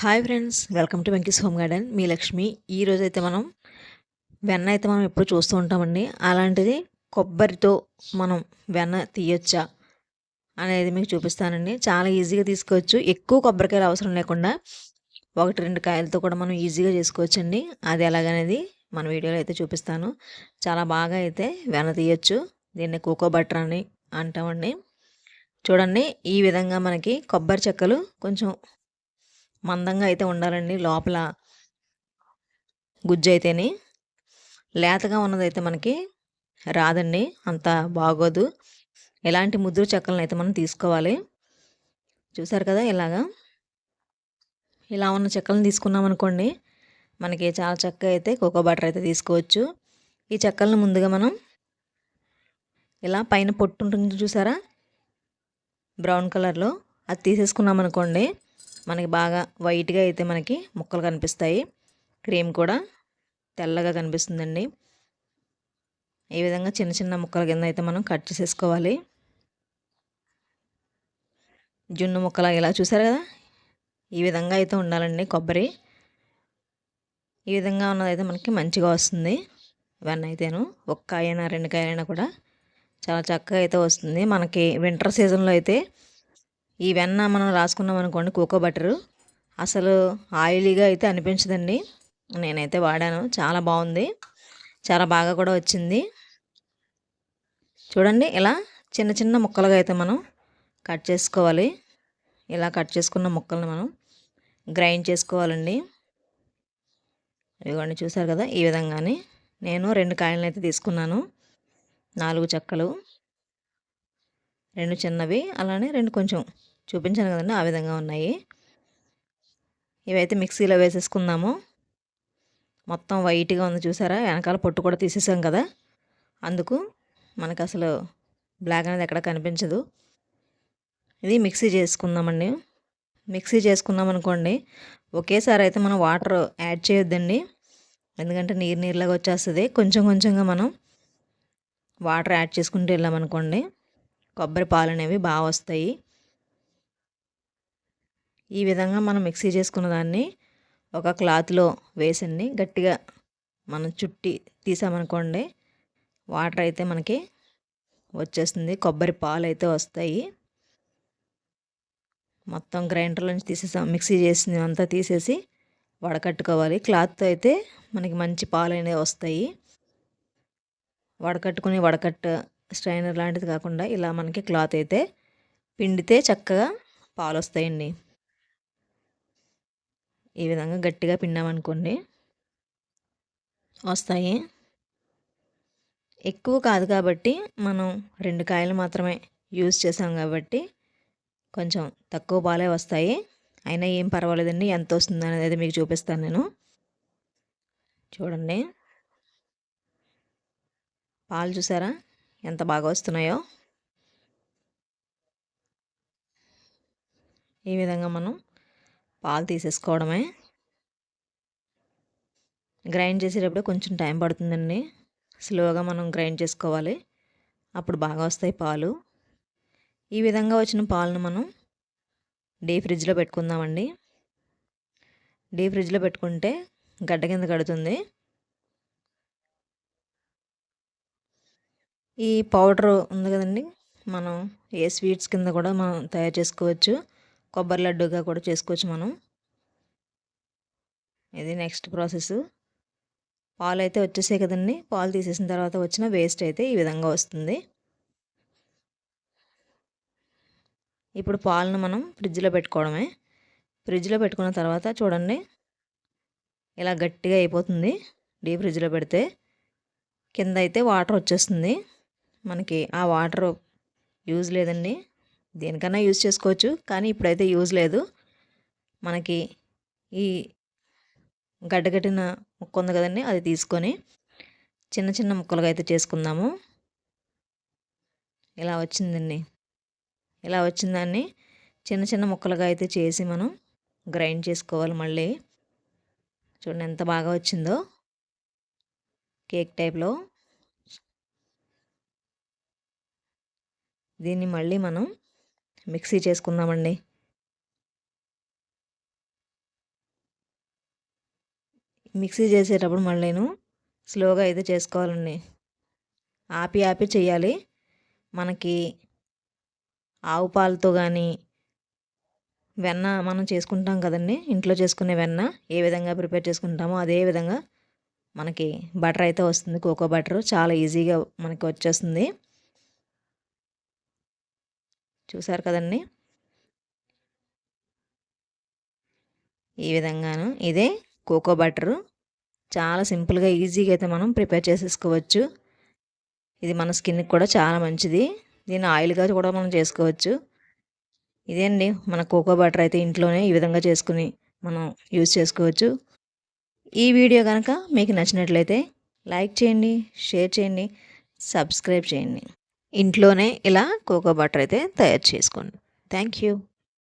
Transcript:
Hi friends welcome to Venky's home garden. మీ లక్ష్మి. ఈరోజు అయితే మనం వెన్న అయితే మనం ఎప్పుడు చూస్తూ ఉంటామండి. అలాంటిది కొబ్బరితో మనం వెన్న తీయొచ్చా అనేది మీకు చూపిస్తానండి. చాలా ఈజీగా తీసుకోవచ్చు. ఎక్కువ కొబ్బరికాయలు అవసరం లేకుండా ఒకటి రెండు కాయలతో కూడా మనం ఈజీగా చేసుకోవచ్చండి. అది ఎలాగనేది మన వీడియోలో అయితే చూపిస్తాను. చాలా బాగా అయితే వెన్న తీయొచ్చు. దీన్ని కోకో బటర్ అని అంటామండి. చూడండి ఈ విధంగా మనకి కొబ్బరి చెక్కలు కొంచెం మందంగా అయితే ఉండాలండి లోపల గుజ్జు అయితేనే. లేతగా ఉన్నదైతే మనకి రాదండి అంత బాగోదు. ఎలాంటి ముద్దు చెక్కలను అయితే మనం తీసుకోవాలి. చూసారు కదా ఇలాగా. ఇలా ఉన్న చెక్కలను తీసుకున్నాం అనుకోండి మనకి చాలా చక్క అయితే కోకో బటర్ అయితే తీసుకోవచ్చు. ఈ చెక్కలను ముందుగా మనం ఇలా పైన పొట్టు ఉంటుంది చూసారా? బ్రౌన్ కలర్లో అది తీసేసుకున్నాం అనుకోండి మనకి బాగా వైట్గా అయితే మనకి ముక్కలు కనిపిస్తాయి. క్రీమ్ కూడా తెల్లగా కనిపిస్తుందండి. ఈ విధంగా చిన్న చిన్న ముక్కల కింద అయితే మనం కట్ చేసేసుకోవాలి. జున్ను ముక్కలు ఇలా చూసారు కదా? ఈ విధంగా అయితే ఉండాలండి కొబ్బరి. ఈ విధంగా ఉన్నదైతే మనకి మంచిగా వస్తుంది. ఇవన్నీ అయితేను ఒక కాయైనా రెండు కాయలైనా కూడా చాలా చక్కగా అయితే వస్తుంది. మనకి వింటర్ సీజన్లో అయితే ఈ వెన్న మనం రాసుకున్నాం అనుకోండి కోకో బటరు అసలు ఆయిలీగా అయితే అనిపించదండి. నేనైతే వాడాను చాలా బాగుంది. చాలా బాగా కూడా వచ్చింది. చూడండి ఇలా చిన్న చిన్న ముక్కలుగా అయితే మనం కట్ చేసుకోవాలి. ఇలా కట్ చేసుకున్న ముక్కలను మనం గ్రైండ్ చేసుకోవాలండి. ఇదిగోండి చూసారు కదా ఈ విధంగానే నేను రెండు కాయలను అయితే తీసుకున్నాను. నాలుగు చెక్కలు రెండు చిన్నవి అలానే రెండు కొంచెం చూపించాను కదండి ఆ విధంగా ఉన్నాయి. ఇవైతే మిక్సీలో వేసేసుకుందాము. మొత్తం వైట్గా ఉంది చూసారా? వెనకాల పొట్టు కూడా తీసేసాం కదా? అందుకు మనకు అసలు బ్లాక్ అనేది ఎక్కడ కనిపించదు. ఇది మిక్సీ చేసుకుందామండి. మిక్సీ చేసుకున్నాం అనుకోండి ఒకేసారి అయితే మనం వాటర్ యాడ్ చేయొద్దండి. ఎందుకంటే నీరు నీరులాగా వచ్చేస్తుంది. కొంచెం కొంచెంగా మనం వాటర్ యాడ్ చేసుకుంటూ వెళ్ళామనుకోండి కొబ్బరి పాలు అనేవి బాగా వస్తాయి. ఈ విధంగా మనం మిక్సీ చేసుకున్న దాన్ని ఒక క్లాత్లో వేసండి గట్టిగా మనం చుట్టి తీసామనుకోండి వాటర్ అయితే మనకి వచ్చేస్తుంది. కొబ్బరి పాలు అయితే వస్తాయి. మొత్తం గ్రైండర్లో నుంచి తీసేసాం మిక్సీ చేసింది అంతా తీసేసి వడకట్టుకోవాలి. క్లాత్తో అయితే మనకి మంచి పాలు అనేవి వస్తాయి. వడకట్టుకుని వడకట్టు స్ట్రైనర్ లాంటిది కాకుండా ఇలా మనకి క్లాత్ అయితే పిండితే చక్కగా పాలు వస్తాయండి ఈ విధంగా గట్టిగా పిండామనుకోండి వస్తాయి. ఎక్కువ కాదు కాబట్టి మనం రెండు కాయలు మాత్రమే యూజ్ చేసాం కాబట్టి కొంచెం తక్కువ పాలే వస్తాయి. అయినా ఏం పర్వాలేదండి. ఎంత వస్తుంది అనేది మీకు చూపిస్తాను నేను. చూడండి. పాలు చూసారా? ఎంత బాగా వస్తున్నాయో. ఈ విధంగా మనం పాలు తీసేసుకోవడమే. గ్రైండ్ చేసేటప్పుడు కొంచెం టైం పడుతుందండి. స్లోగా మనం గ్రైండ్ చేసుకోవాలి. అప్పుడు బాగా వస్తాయి పాలు. ఈ విధంగా వచ్చిన పాలను మనం డీ ఫ్రిడ్జ్లో పెట్టుకుందామండి. డీ ఫ్రిడ్జ్లో పెట్టుకుంటే గడ్డ కింద కడుతుంది. ఈ పౌడర్ ఉంది కదండి. మనం ఏ స్వీట్స్ కింద కూడా మనం తయారు చేసుకోవచ్చు. కొబ్బరి లడ్డుగా కూడా చేసుకోవచ్చు మనం. ఇది నెక్స్ట్ ప్రాసెస్. పాలు అయితే వచ్చేసాయి కదండి. పాలు తీసేసిన తర్వాత వచ్చిన వేస్ట్ అయితే ఈ విధంగా వస్తుంది. ఇప్పుడు పాలను మనం ఫ్రిడ్జ్లో పెట్టుకోవడమే. ఫ్రిడ్జ్లో పెట్టుకున్న తర్వాత చూడండి. ఇలా గట్టిగా అయిపోతుంది డీప్ ఫ్రిడ్జ్లో పెడితే. కింద అయితే వాటర్ వచ్చేస్తుంది. మనకి ఆ వాటర్ యూజ్ లేదండి. దేనికన్నా యూజ్ చేసుకోవచ్చు. కానీ ఇప్పుడైతే యూజ్ లేదు. మనకి ఈ గడ్డగట్టిన ముక్క ఉంది కదండి అది తీసుకొని చిన్న చిన్న ముక్కలుగా అయితే చేసుకుందాము. ఇలా వచ్చిందండి. ఇలా వచ్చిందాన్ని చిన్న చిన్న ముక్కలుగా అయితే చేసి మనం గ్రైండ్ చేసుకోవాలి మళ్ళీ. చూడండి ఎంత బాగా వచ్చిందో. కేక్ టైప్లో. దీన్ని మళ్ళీ మనం మిక్సీ చేసుకుందామండి. మిక్సీ చేసేటప్పుడు మళ్ళీ నేను స్లోగా అయితే చేసుకోవాలండి. ఆపి ఆపి చేయాలి. మనకి ఆవు పాలతో కానీ వెన్న మనం చేసుకుంటాం కదండి. ఇంట్లో చేసుకునే వెన్న ఏ విధంగా ప్రిపేర్ చేసుకుంటామో అదే విధంగా మనకి బటర్ అయితే వస్తుంది. కోకో బటర్ చాలా ఈజీగా మనకి వచ్చేస్తుంది. చూసారు కదండి? ఈ విధంగాను ఇదే కోకో బటరు. చాలా సింపుల్గా ఈజీగా అయితే మనం ప్రిపేర్ చేసేసుకోవచ్చు. ఇది మన స్కిన్కి కూడా చాలా మంచిది. దీన్ని ఆయిల్గా కూడా మనం చేసుకోవచ్చు. ఇదే అండి మన కోకో బటర్ అయితే ఇంట్లోనే ఈ విధంగా చేసుకుని మనం యూజ్ చేసుకోవచ్చు. ఈ వీడియో కనుక మీకు నచ్చినట్లయితే లైక్ చేయండి షేర్ చేయండి సబ్స్క్రైబ్ చేయండి. ఇంట్లోనే ఇలా కోకో బటర్ అయితే తయారు చేసుకోండి. Thank you.